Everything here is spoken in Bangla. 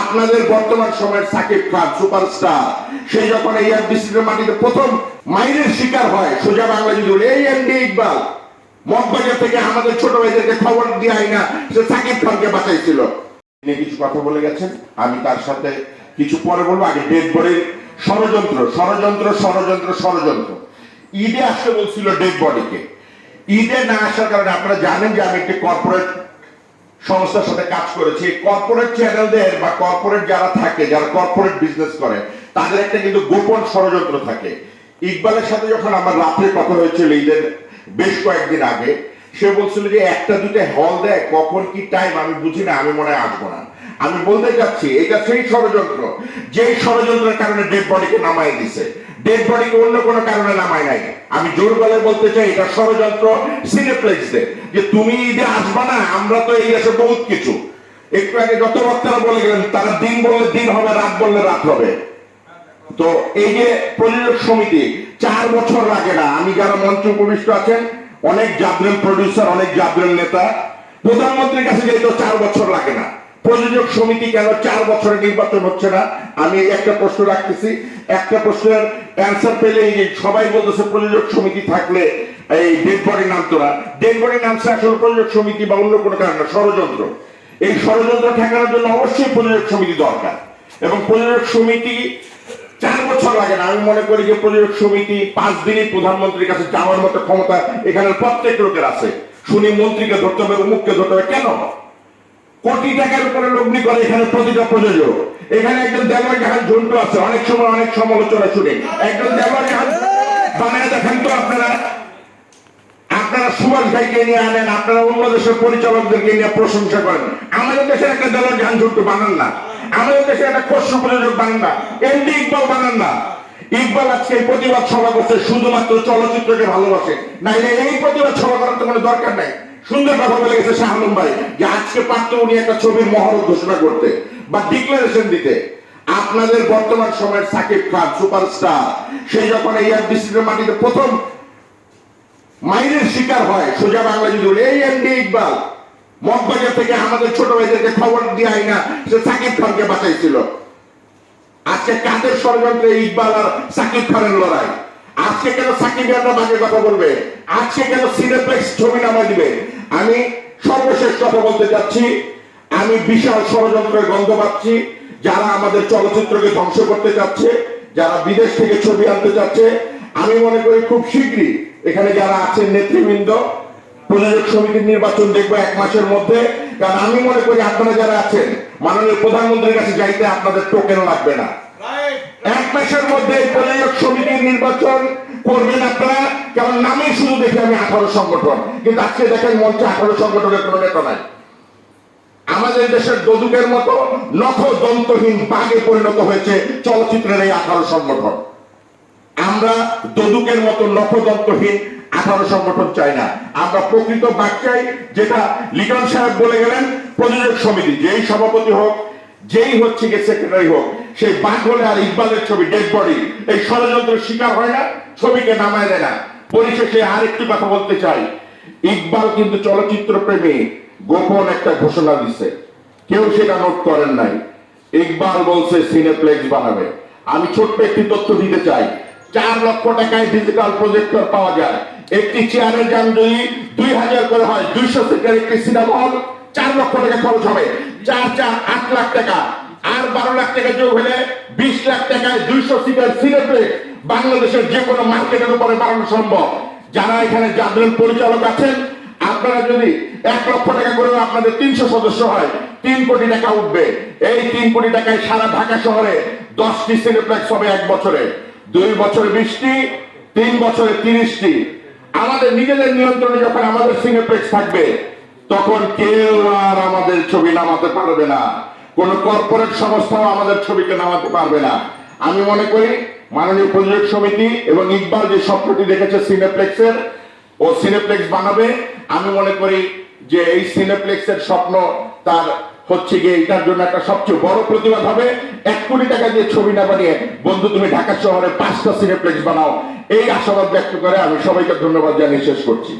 আপনাদের বর্তমান সময়ের সাকিব খান সুপারস্টার সে যখন এই এফডিসির মাটিতে প্রথম মাইনের শিকার হয় সোজা বাংলা বলি, এই এমডি ইকবাল মগবাজার থেকে আমাদের ছোট ভাইদেরকে খবর দিয়ে না সে সাকিব খানকে বাঁচাইছিল। তিনি কিছু কথা বলে গেছেন আমি তার সাথে কিছু পরে বলব আগে ডেড বডির ষড়যন্ত্র ষড়যন্ত্র ষড়যন্ত্র ষড়যন্ত্র। ঈদে আসতে বলছিল ডেড বডিকে। ঈদে না আসার কারণে আপনারা জানেন যে আমি একটি কর্পোরেট সংস্থার সাথে কাজ করেছি। কর্পোরেট চ্যানেলদের বা কর্পোরেট যারা থাকে, যারা কর্পোরেট বিজনেস করে, তাদের একটা কিন্তু গোপন ষড়যন্ত্র থাকে। ইকবালের সাথে যখন আমার রাত্রে কথা হয়েছিল ঈদের বেশ কয়েকদিন আগে, সে বলছিল যে একটা দুটো হল দেয়, কখন কি টাইম আমি বুঝি না, আমি মনে হয় আসব না। আমি বলতে চাচ্ছি, এটা সেই ষড়যন্ত্র। যেই ষড়যন্ত্রের কারণে ডেড বডিকে নামাই দিছে। ডেড বডিকে অন্য কোনো কারণে নামায় নাই। আমি জোর গলায় বলতে চাই, এটা ষড়যন্ত্র সিনেপ্লেক্সদের। যে তুমি ঈদে আসবা না, আমরা তো এই দেশে বহুত কিছু। একটু আগে যত বক্তারা বলে গেলেন, তারা দিন বললে দিন হবে, রাত বললে রাত হবে। তো এই যে প্রযোজক সমিতি, চার বছর লাগে না। আমি যারা মঞ্চ উপবিষ্ট আছেন, অনেক জাবরেল প্রডিউসার অনেক জাবরেল নেতা, প্রধানমন্ত্রীর কাছে যেতে চার বছর লাগে না। প্রযোজক সমিতি কেন চার বছরে নির্বাচন হচ্ছে না? আমি একটা প্রশ্ন রাখতেছি। একটা প্রশ্নের অ্যান্সার পেলে এই সবাই বলতেছে প্রযোজক সমিতি থাকলে এই ডেড বডি নামতো না। ডেড বডি নামছে আসলে প্রযোজক সমিতি বা অন্য কোনো কারণে, ষড়যন্ত্র। এই ষড়যন্ত্র ঠেকানোর জন্য অবশ্যই প্রযোজক সমিতি দরকার। এবং প্রযোজক সমিতি চার বছর লাগে না। আমি মনে করি যে প্রযোজক সমিতি পাঁচ দিনই প্রধানমন্ত্রীর কাছে যাওয়ার মতো ক্ষমতা এখানে প্রত্যেক লোকের আছে। শুনি মন্ত্রীকে ধরতে হবে মুখকে ধরতে হবে। কেন? কোটি টাকার উপরে লগ্নি করে এখানে প্রতিটা প্রযোজক। এখানে একজন দেওয়ার জাহাজ ঝন্টু আছে, অনেক সময় অনেক সমালোচনা শুনে। একজন দেওয়ার জাহাজ বানায় দেখেন তো আপনারা। আপনারা সুভাষ ভাইকে নিয়ে আনেন, আপনারা অন্য দেশের পরিচালকদেরকে নিয়ে প্রশংসা করেন। আমাদের দেশের একটা দলের গান ঝুট্টু বানান না। আমাদের দেশে একটা খসরু প্রযোজক বানান না। এমডি ইকবাল বানান না। ইকবাল আজকে এই প্রতিবাদ সভা করছে, শুধুমাত্র চলচ্চিত্রকে ভালোবাসে। নাইলে এই প্রতিবাদ সভা করার তো কোনো দরকার নাই। সুন্দর কথা বলে গেছে শাহ ভাই যে আজকে পারত উনি একটা ছবির মহরত ঘোষণা করতে বা ডিক্লারেশন দিতে। আপনাদের বর্তমান সময়ের সাকিব খান সুপারস্টার সে যখন এই এফডিসির মাটিতে প্রথম মাইনের শিকার হয়, সোজা বাংলা যদি এই এমডি ইকবাল, মগবাজার থেকে আমাদের ছোট ভাইদেরকে খবর দিয়ে হয় না, সে সাকিব খানকে বাঁচাইছিল। আজকে কাদের ষড়যন্ত্রে ইকবাল আর সাকিব খানের লড়াই? আজকে কেন সাকিব কথা বলবে? আজকে কেন সিনেপ্লেক্স ছবি নামা দিবে? আমি সর্বশেষ কথা বলতে চাচ্ছি, আমি বিশাল ষড়যন্ত্রের গন্ধ পাচ্ছি, যারা আমাদের চলচ্চিত্রকে ধ্বংস করতে চাচ্ছে, যারা বিদেশ থেকে ছবি আনতে চাচ্ছে, আমি মনে করি খুব শীঘ্রই এখানে যারা আছেন নেতৃবৃন্দ, প্রযোজক সমিতির নির্বাচন দেখব এক মাসের মধ্যে, কারণ আমি মনে করি আপনারা যারা আছেন, মাননীয় প্রধানমন্ত্রীর কাছে যাইতে আপনাদের টোকেন লাগবে না। এক মাসের মধ্যে প্রযোজক সমিতির নির্বাচন করবেন আপনারা। কারণ নামে শুধু দেখি আমি আঠারো সংগঠন। কিন্তু আজকে দেখেন মঞ্চে আঠারো সংগঠনের কোনো নেতা নাই। আমাদের দেশের দদুকের মতো নখ দন্তহীন বাঘে পরিণত হয়েছে চলচ্চিত্রের এই আঠারো সংগঠন। আমরা দদুকের মতো নখদন্তহীন আঠারো সংগঠন চাই না। আমরা প্রকৃত বাক চাই, যেটা লিটন সাহেব বলে গেলেন, প্রযোজক সমিতি, যেই সভাপতি হোক, যেই হচ্ছে গিয়ে সেক্রেটারি হোক সেই বাঘ আর ইকবালের ছবি ডেড বডি এই ষড়যন্ত্রের শিকার হয় না, ছবিকে নামায় দেয় না। পরিশেষে আর একটি কথা বলতে চাই। ইকবাল কিন্তু চলচ্চিত্র প্রেমী গোপন একটা ঘোষণা দিছে। কেউ সেটা নোট করেন নাই। ইকবাল বলছে, সিনেপ্লেক্স বানাবে। আমি ছোট্ট একটি তথ্য দিতে চাই। চার লক্ষ টাকায় ডিজিটাল প্রজেক্টর পাওয়া যায়। একটি চেয়ারের দাম যদি দুই হাজার করে হয়, দুইশো সিটের একটি সিনেমা হল চার লক্ষ টাকা খরচ হবে। চার চার আট লাখ টাকা। টাকা যোগ হলে বিশ লাখ টাকায় দুইশো সিটের সিনেপ্লেক্স বাংলাদেশের যে কোনো মার্কেটের উপরে বাড়ানো সম্ভব। যারা এখানে জাদরেল পরিচালক আছেন, আপনারা যদি এক লক্ষ টাকা করে আপনাদের তিনশো সদস্য হয়, তিন কোটি টাকা উঠবে। এই তিন কোটি টাকায় সারা ঢাকা শহরে দশটি সিনেপ্লেক্স হবে এক বছরে। দুই বছরে বিশটি, তিন বছরে তিরিশটি। আমাদের নিজেদের নিয়ন্ত্রণে যখন আমাদের সিনেপ্লেক্স থাকবে, তখন কেউ আর আমাদের ছবি নামাতে পারবে না। কোন কর্পোরেট সংস্থাও আমাদের ছবিকে নামাতে পারবে না। আমি মনে করি মাননীয় প্রযোজক সমিতি এবং ইকবাল যে স্বপ্নটি দেখেছে সিনেপ্লেক্সের, ও সিনেপ্লেক্স বানাবে। আমি মনে করি যে এই সিনেপ্লেক্সের স্বপ্ন তার হচ্ছে গিয়ে এটার জন্য একটা সবচেয়ে বড় প্রতিবাদ হবে। এক কোটি টাকা দিয়ে ছবি না বানিয়ে, বন্ধু, তুমি ঢাকা শহরে পাঁচটা সিনেপ্লেক্স বানাও। এই আশাবাদ ব্যক্ত করে আমি সবাইকে ধন্যবাদ জানিয়ে শেষ করছি।